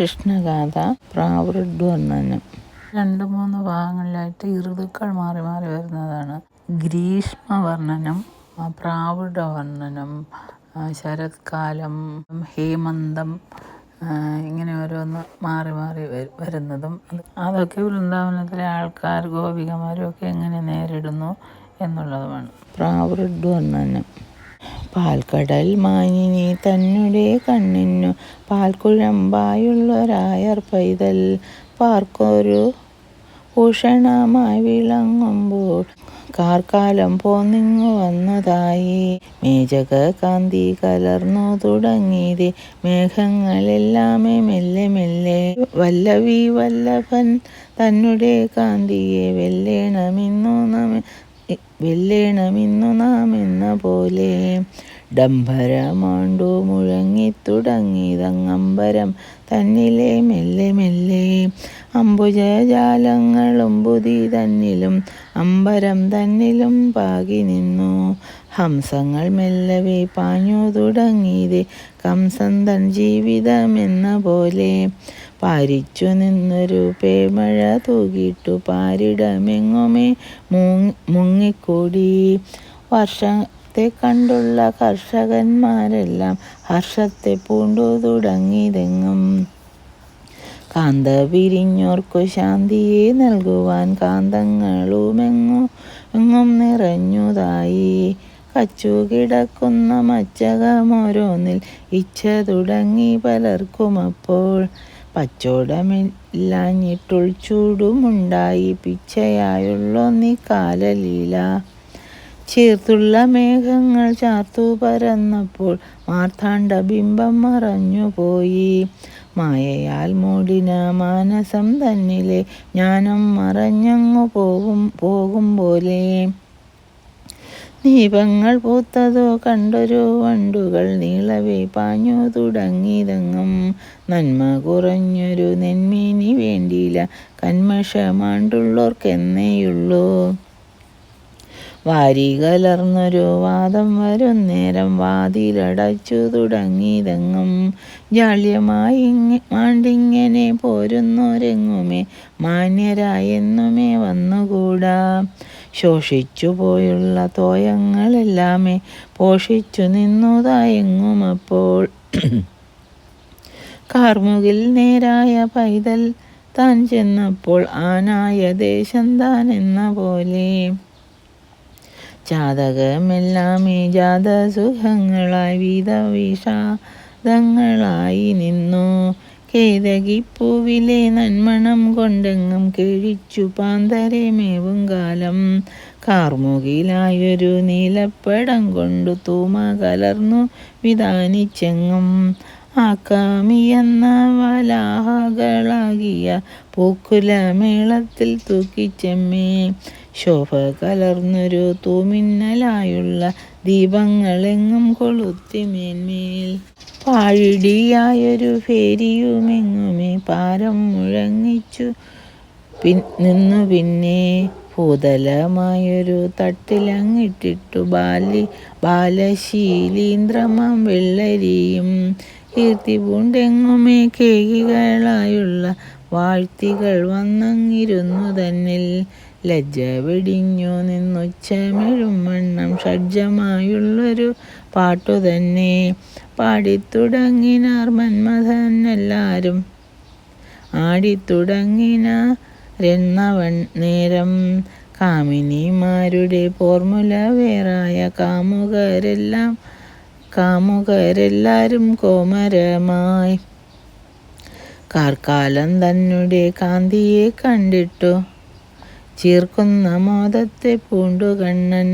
കൃഷ്ണഗാഥ പ്രാവൃഡ്വർണനം രണ്ട് മൂന്ന് ഭാഗങ്ങളിലായിട്ട് ഋതുക്കൾ മാറി മാറി വരുന്നതാണ്. ഗ്രീഷ്മവർണനം പ്രാവൃഡവർണനം ശരത്കാലം ഹേമന്തം ഇങ്ങനെ ഓരോന്ന് മാറി മാറി വരുന്നതും അതൊക്കെ വൃന്ദാവനത്തിലെ ആൾക്കാർ ഗോപികമാരും ഒക്കെ എങ്ങനെ നേരിടുന്നു എന്നുള്ളതുമാണ്. പ്രാവൃഡ്വർണനം പാൽക്കടൽ മാനിനി തന്നെ കണ്ണിനു പാൽക്കുഴമ്പായുള്ളൊരായർ പൈതൽ പാർക്കൊരു ഭൂഷണമായി വിളങ്ങുമ്പോൾ കാർക്കാലം പോന്നിങ്ങു വന്നതായി. മേജക കാന്തി കലർന്നു തുടങ്ങിയത് മേഘങ്ങളെല്ലാമേ മെല്ലെ മെല്ലെ. വല്ലവി വല്ലഭൻ തന്നെ കാന്തിയെ വെല്ലേണമെന്നു നാം വെല്ലേണമിന്നു നാം എന്ന പോലെ. ഡംഭരമാണ്ടു മുഴങ്ങിത്തുടങ്ങിയതങ്ങമ്പരം തന്നിലെ മെല്ലെ മെല്ലെ അംബുജജാലങ്ങളും ബുധി തന്നിലും അമ്പരം തന്നിലും പാകി നിന്നു. ഹംസങ്ങൾ മെല്ലവേ പാഞ്ഞു തുടങ്ങിയത് കംസൻ തൻ ജീവിതമെന്ന പോലെ. പാരിച്ചു നിന്നൊരു പേമഴ തൂകിട്ടു പാരിടമെങ്ങുമേ മുങ്ങിക്കൂടി. വർഷത്തെ കണ്ടുള്ള കർഷകന്മാരെല്ലാം ഹർഷത്തെ പൂണ്ടു തുടങ്ങിയതെങ്ങും. കാന്ത പിരിഞ്ഞോർക്കു ശാന്തിയെ നൽകുവാൻ കാന്തങ്ങളും എങ്ങും നിറഞ്ഞുതായി. കച്ചു കിടക്കുന്ന മച്ചകമോരോന്നിൽ ഇച്ഛ തുടങ്ങി പലർക്കും അപ്പോൾ പലർക്കുമപ്പോൾ പച്ചോടമില്ലാഞ്ഞിട്ടുൾച്ചൂടുമുണ്ടായി പിച്ചയായുള്ളൊന്നി കാലലീല ചീർത്തുള്ള മേഘങ്ങൾ ചാർത്തു പരന്നപ്പോൾ മാർത്താണ്ഡ ബിംബം മറഞ്ഞുപോയി മായയാൽ മൂടിന മാനസം തന്നിലെ ജ്ഞാനം മറഞ്ഞങ്ങു പോകും പോകും പോലെ. ദീപങ്ങൾ പൂത്തതോ കണ്ടൊരു വണ്ടുകൾ നീളവേ പാഞ്ഞു തുടങ്ങിയതങ്ങും. നന്മ കുറഞ്ഞൊരു നെന്മീനി വേണ്ടിയില്ല കന്മഷമാണ്ടുള്ളോർക്കെന്നേയുള്ളൂ. വാരി കലർന്നൊരു വാദം വരുന്നേരം വാതിലടച്ചു തുടങ്ങിയതെങ്ങും ജാള്യമായി മാണ്ടിങ്ങനെ പോരുന്നോരെങ്ങുമേ? മാന്യരായെന്നുമേ വന്നുകൂടാ. ശോഷിച്ചു പോയുള്ള തോയങ്ങളെല്ലാമേ പോഷിച്ചു നിന്നുതായെങ്ങുമപ്പോൾ കാർമുകിൽ നേരായ പൈതൽ താൻ ചെന്നപ്പോൾ ആനായ ദേശം താൻ എന്ന പോലെ ജാതകമെല്ലാമേ ജാതസുഖങ്ങളായി വിധവിഷാദങ്ങളായി നിന്നു. കേതകിപ്പൂവിലെ നന്മണം കൊണ്ടെങ്ങും കിഴിച്ചു പാന്തരമേവും കാലം. കാർമുകിലായൊരു നീലപ്പടം കൊണ്ടു തൂമ കലർന്നു വിധാനിച്ചെങ്ങും. ആക്കാമിയെന്ന വലാഹകളാകിയ പൂക്കുലമേളത്തിൽ തൂക്കിച്ചെമ്മേ. ശോഭ കലർന്നൊരു തൂമിന്നലായുള്ള ദീപങ്ങളെങ്ങും കൊളുത്തി മേന്മേൽ. പാഴിടിയായൊരു ഫേരിയുമെങ്ങുമേ പാരം മുഴങ്ങിച്ചു. പിൻ നിന്നു പിന്നെ ഭൂതലമായൊരു തട്ടിലങ്ങിട്ടിട്ടു ബാലി ബാലശീലീന്ദ്രമം വെള്ളരിയും കീർത്തി പൂണ്ടെങ്ങുമേ കേകികളായുള്ള വാഴ്ത്തികൾ വന്നങ്ങിരുന്നു തന്നിൽ. ലജ്ജ വെടിഞ്ഞു നിന്നുച്ചമിഴും വണ്ണം ഷഡ്ജമായുള്ളൊരു പാട്ടുതന്നെ പാടിത്തുടങ്ങിനാർ മന്മഥനെല്ലാരും ആടിത്തുടങ്ങിനാരെന്നവൺ നേരം. കാമിനിമാരുടെ ഫോർമുല വേറായ കാമുകരെല്ലാം കാമുകരെല്ലാരും കോമരമായി. കാർക്കാലം തന്നെ കാന്തിയെ കണ്ടിട്ടു. ചീർക്കുന്ന മോദത്തെ പൂണ്ടു കണ്ണൻ.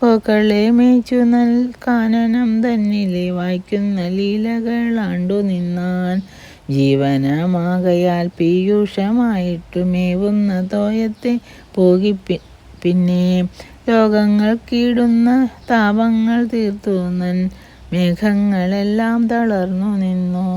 പൂക്കളെ മേച്ചു നൽ കാനനം തന്നിലെ വായിക്കുന്ന ലീലകളാണ്ടു നിന്നാൻ. ജീവനമാകയാൽ പീയൂഷമായിട്ടു മേവുന്ന തോയത്തെ പോകി പിന്നെ ലോകങ്ങൾ കീടുന്ന താപങ്ങൾ തീർത്തു നൻ. മേഘങ്ങളെല്ലാം തളർന്നു നിന്നു.